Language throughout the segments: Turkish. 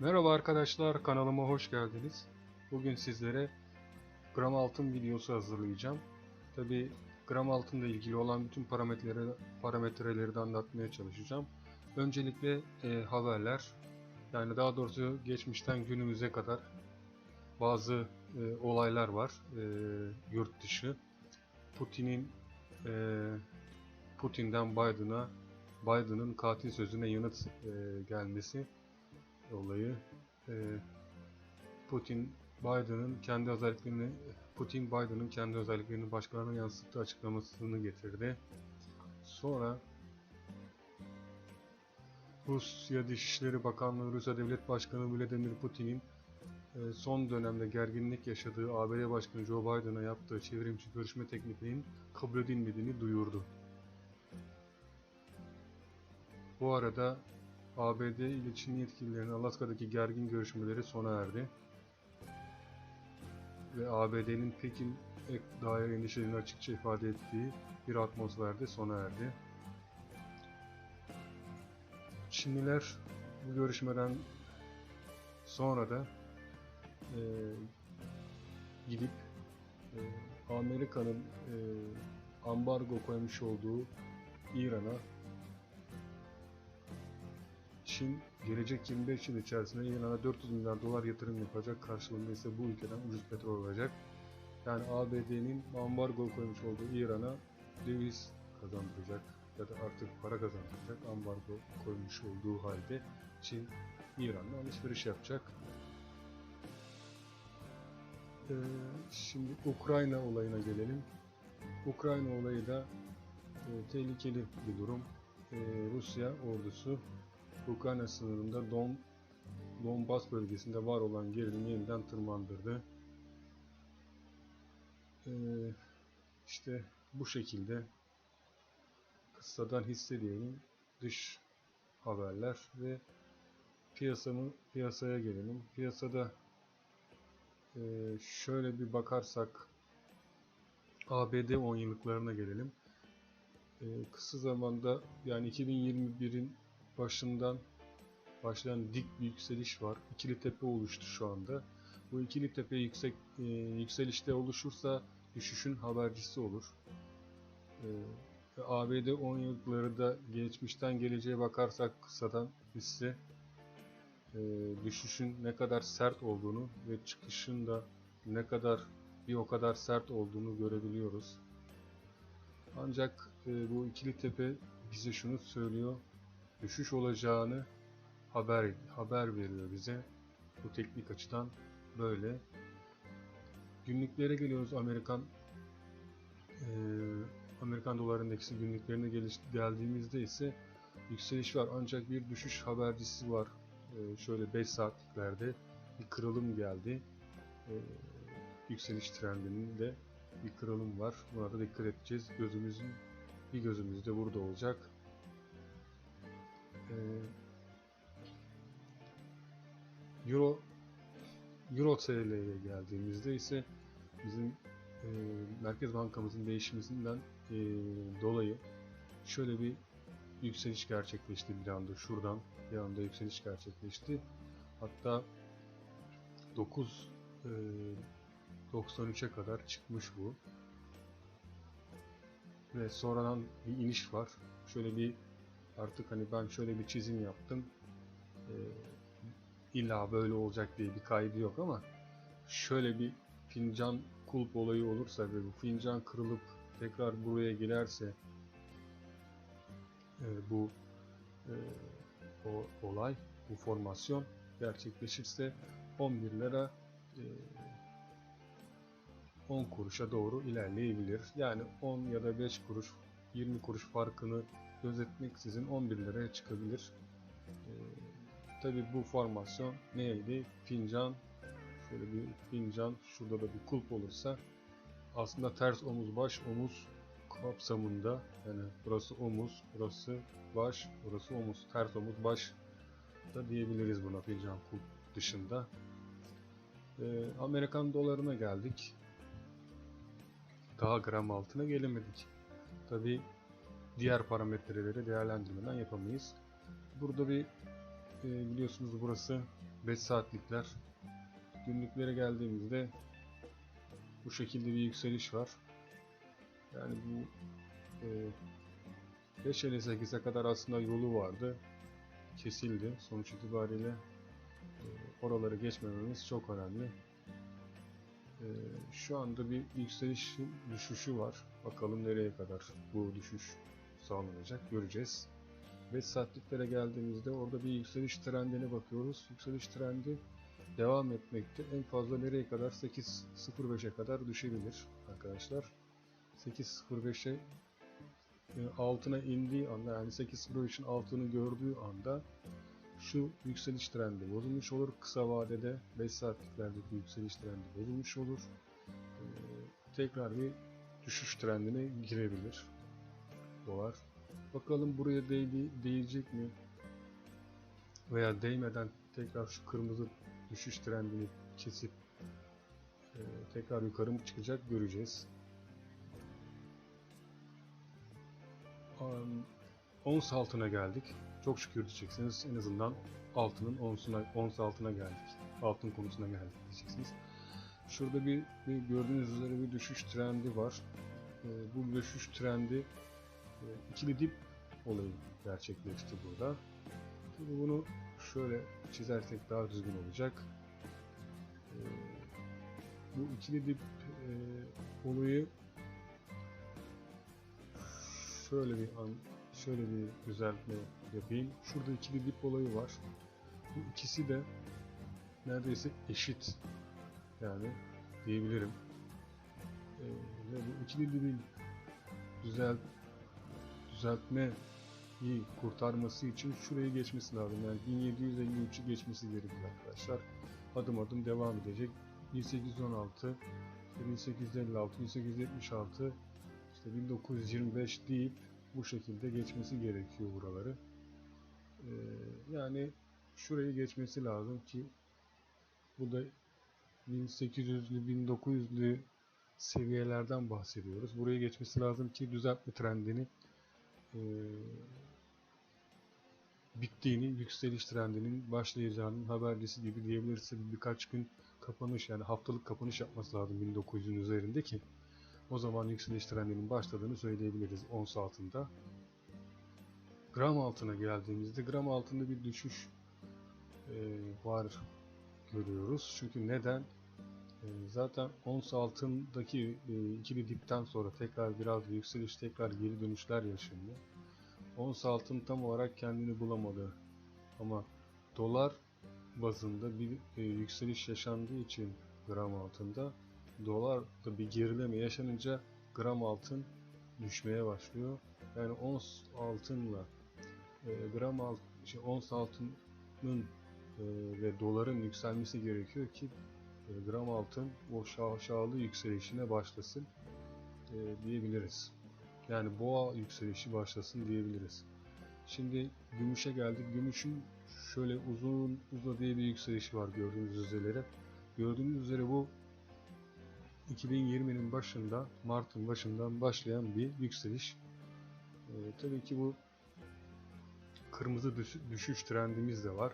Merhaba arkadaşlar, kanalıma hoş geldiniz. Bugün sizlere gram altın videosu hazırlayacağım. Tabi gram altınla ilgili olan bütün parametreleri, parametreleri de anlatmaya çalışacağım. Öncelikle e, haberler, yani daha doğrusu geçmişten günümüze kadar bazı e, olaylar var e, yurt dışı. Putin'in e, Putin'den Biden'a Biden'ın katil sözüne yanıt e, gelmesi olayı e, Putin Biden'ın kendi özelliklerini Putin Biden'ın kendi özelliklerini başkalarına yansıttığı açıklamasını getirdi. Sonra Rusya Dışişleri Bakanlığı Rusya Devlet Başkanı Vladimir Putin'in e, son dönemde gerginlik yaşadığı ABD Başkanı Joe Biden'a yaptığı çevrimçi görüşme tekniklerinin kabul edilmediğini duyurdu. Bu arada ABD ile Çin yetkililerinin Alaska'daki gergin görüşmeleri sona erdi. Ve ABD'nin Pekin dair endişelerini açıkça ifade ettiği bir atmosferde sona erdi. Çinliler bu görüşmeden sonra da e, gidip e, Amerika'nın e, ambargo koymuş olduğu İran'a Çin gelecek 25 yıl içerisinde İran'a 400 milyar dolar yatırım yapacak. Karşılığında ise bu ülkeden ucuz petrol alacak. Yani ABD'nin ambargo koymuş olduğu İran'a döviz kazandıracak ya da artık para kazandıracak ambargo koymuş olduğu halde Çin İran'la alışveriş yapacak. Ee, şimdi Ukrayna olayına gelelim. Ukrayna olayı da e, tehlikeli bir durum. E, Rusya ordusu Ukrayna sınırında Don, Donbas bölgesinde var olan gerilimi yeniden tırmandırdı. Ee, işte bu şekilde kıssadan hisse diyelim dış haberler ve piyasamı piyasaya gelelim. Piyasada e, şöyle bir bakarsak ABD 10 yıllıklarına gelelim. E, kısa zamanda yani 2021'in başından başlayan dik bir yükseliş var. İkili tepe oluştu şu anda. Bu ikili tepe yüksek e, yükselişte oluşursa düşüşün habercisi olur. E, ABD 10 yılları da geçmişten geleceğe bakarsak kısadan hisse e, düşüşün ne kadar sert olduğunu ve çıkışın da ne kadar bir o kadar sert olduğunu görebiliyoruz. Ancak e, bu ikili tepe bize şunu söylüyor düşüş olacağını haber haber veriyor bize. Bu teknik açıdan böyle. Günlüklere geliyoruz Amerikan e, Amerikan dolar endeksi günlüklerine geliş, geldiğimizde ise yükseliş var ancak bir düşüş habercisi var. E, şöyle 5 saatliklerde bir kırılım geldi. E, yükseliş trendinin de bir kırılım var. Buna da dikkat edeceğiz. Gözümüzün bir gözümüz de burada olacak. Euro Euro TL'ye geldiğimizde ise bizim e, Merkez Bankamızın değişiminden e, dolayı şöyle bir yükseliş gerçekleşti bir anda şuradan bir anda yükseliş gerçekleşti. Hatta 9 e, 93'e kadar çıkmış bu. Ve sonradan bir iniş var. Şöyle bir artık hani ben şöyle bir çizim yaptım. Ee, illa böyle olacak diye bir kaydı yok ama şöyle bir fincan kulp olayı olursa ve bu fincan kırılıp tekrar buraya girerse e, bu e, o olay, bu formasyon gerçekleşirse 11 lira e, 10 kuruşa doğru ilerleyebilir. Yani 10 ya da 5 kuruş 20 kuruş farkını gözetmeksizin 11 liraya çıkabilir. Ee, Tabi bu formasyon neydi? Fincan şöyle bir fincan şurada da bir kulp olursa aslında ters omuz baş omuz kapsamında yani burası omuz burası baş burası omuz ters omuz baş da diyebiliriz buna fincan kulp dışında. Ee, Amerikan dolarına geldik. Daha gram altına gelemedik. Tabi diğer parametreleri değerlendirmeden yapamayız. Burada bir e, biliyorsunuz burası 5 saatlikler. Günlüklere geldiğimizde bu şekilde bir yükseliş var. Yani bu e, 5 ile 8'e kadar aslında yolu vardı. Kesildi. Sonuç itibariyle e, oraları geçmememiz çok önemli. E, şu anda bir yükseliş düşüşü var. Bakalım nereye kadar bu düşüş sağlanacak göreceğiz. 5 saatliklere geldiğimizde orada bir yükseliş trendine bakıyoruz. Yükseliş trendi devam etmekte. En fazla nereye kadar? 8.05'e kadar düşebilir arkadaşlar. 8.05'e e, altına indiği anda yani 8.03'ün altını gördüğü anda şu yükseliş trendi bozulmuş olur. Kısa vadede 5 saatliklerdeki yükseliş trendi bozulmuş olur. Ee, tekrar bir düşüş trendine girebilir dolar. Bakalım buraya değdi, değecek mi? Veya değmeden tekrar şu kırmızı düşüş trendini kesip e, tekrar yukarı mı çıkacak göreceğiz. Um, ons altına geldik. Çok şükür diyeceksiniz. En azından altının onsuna, ons altına geldik. Altın konusuna geldik diyeceksiniz. Şurada bir, bir gördüğünüz üzere bir düşüş trendi var. E, bu düşüş trendi ikili dip olayı gerçekleşti burada. Tabii bunu şöyle çizersek daha düzgün olacak. E, bu ikili dip e, olayı şöyle bir an şöyle bir düzeltme yapayım. Şurada ikili dip olayı var. Bu ikisi de neredeyse eşit yani diyebilirim. Ee, ve bu ikili dibin düzelt düzeltmeyi kurtarması için şurayı geçmesi lazım. Yani 1753'ü geçmesi gerekiyor arkadaşlar. Adım adım devam edecek. 1816, 1856, 1876, işte 1925 deyip bu şekilde geçmesi gerekiyor buraları. Ee, yani şurayı geçmesi lazım ki bu da 1800'lü 1900'lü seviyelerden bahsediyoruz. Buraya geçmesi lazım ki düzeltme trendini e, bittiğini, yükseliş trendinin başlayacağının habercisi gibi diyebiliriz. Birkaç gün kapanış yani haftalık kapanış yapması lazım 1900'ün üzerinde ki o zaman yükseliş trendinin başladığını söyleyebiliriz ons altında. Gram altına geldiğimizde gram altında bir düşüş e, var görüyoruz. Çünkü neden? E, zaten ons altındaki e, ikili dipten sonra tekrar biraz yükseliş, tekrar geri dönüşler yaşandı. Ons altın tam olarak kendini bulamadı. Ama dolar bazında bir e, yükseliş yaşandığı için gram altında dolarda bir gerileme yaşanınca gram altın düşmeye başlıyor. Yani ons altınla e, gram alt, şey, ons altının ve doların yükselmesi gerekiyor ki gram altın o şaşalı yükselişine başlasın e, diyebiliriz. Yani boğa yükselişi başlasın diyebiliriz. Şimdi gümüşe geldik. Gümüşün şöyle uzun uzadığı bir yükselişi var gördüğünüz üzere. Gördüğünüz üzere bu 2020'nin başında, Mart'ın başından başlayan bir yükseliş. Ee, tabii ki bu kırmızı düş düşüş trendimiz de var.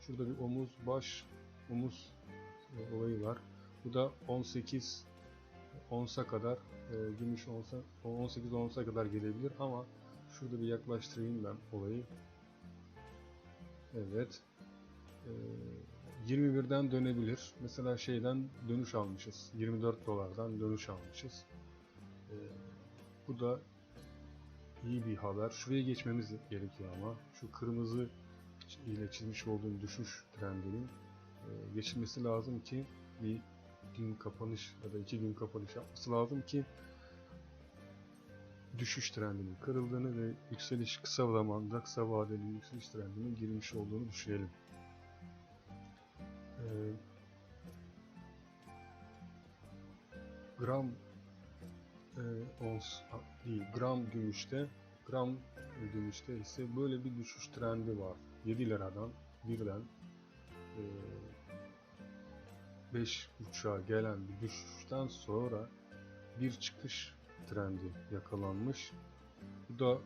Şurada bir omuz, baş, omuz e, olayı var. Bu da 18 onsa kadar, e, gümüş onsa, 18 onsa kadar gelebilir ama şurada bir yaklaştırayım ben olayı. Evet. Ee, 21'den dönebilir. Mesela şeyden dönüş almışız. 24 dolardan dönüş almışız. Ee, bu da iyi bir haber. Şuraya geçmemiz gerekiyor ama. Şu kırmızı ile çizmiş olduğum düşüş trendinin e, geçilmesi lazım ki bir gün kapanış ya da iki gün kapanış yapması lazım ki düşüş trendinin kırıldığını ve yükseliş kısa zamanda kısa vadeli yükseliş trendinin girmiş olduğunu düşünelim. Ee, gram e, ons değil, gram gümüşte gram gümüşte ise böyle bir düşüş trendi var. 7 liradan birden 5 uçağa gelen bir düşüşten sonra bir çıkış trendi yakalanmış. Bu da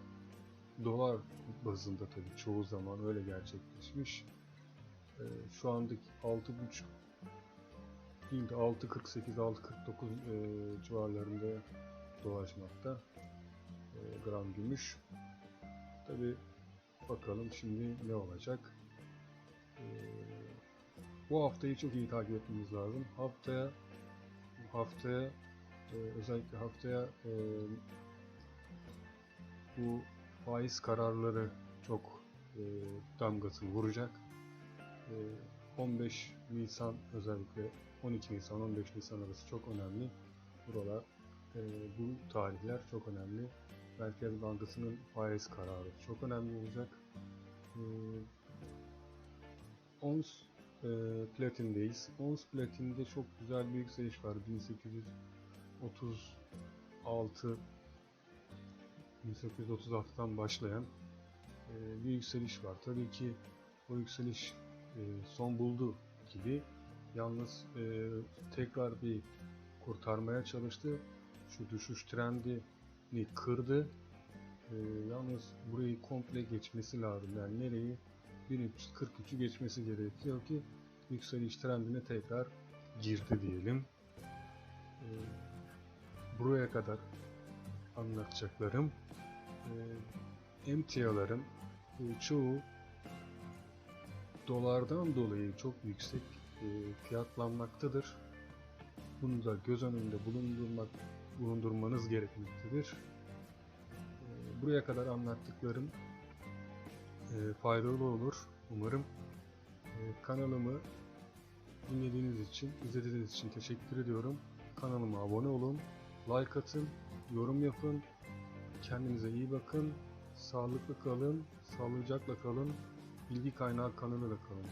dolar bazında tabii çoğu zaman öyle gerçekleşmiş. e, şu andaki 6.5 değil de 6.48 6.49 e, civarlarında dolaşmakta e, gram gümüş. Tabi bakalım şimdi ne olacak. E, bu haftayı çok iyi takip etmemiz lazım. Haftaya haftaya e, özellikle haftaya e, bu faiz kararları çok e, damgasını vuracak. E, 15 Nisan özellikle 12 Nisan 15 Nisan arası çok önemli. Buralar bu tarihler çok önemli. Merkez Bankası'nın faiz kararı çok önemli olacak. E, ons e, platindeyiz. Ons platinde çok güzel bir yükseliş var. 1836 1836'dan başlayan e, bir yükseliş var. Tabii ki bu yükseliş e, son buldu gibi. Yalnız e, tekrar bir kurtarmaya çalıştı. Şu düşüş trendini kırdı. E, yalnız burayı komple geçmesi lazım. Yani nereyi? 1343'ü geçmesi gerekiyor ki yükseliş trendine tekrar girdi diyelim. E, buraya kadar anlatacaklarım e, emtiaların e, çoğu dolardan dolayı çok yüksek e, fiyatlanmaktadır. Bunu da göz önünde bulundurmak bulundurmanız gerekmektedir. E, buraya kadar anlattıklarım faydalı olur umarım. E, kanalımı dinlediğiniz için, izlediğiniz için teşekkür ediyorum. Kanalıma abone olun, like atın, yorum yapın. Kendinize iyi bakın. Sağlıklı kalın, sağlıcakla kalın. Bilgi kaynağı kanalıyla kalın.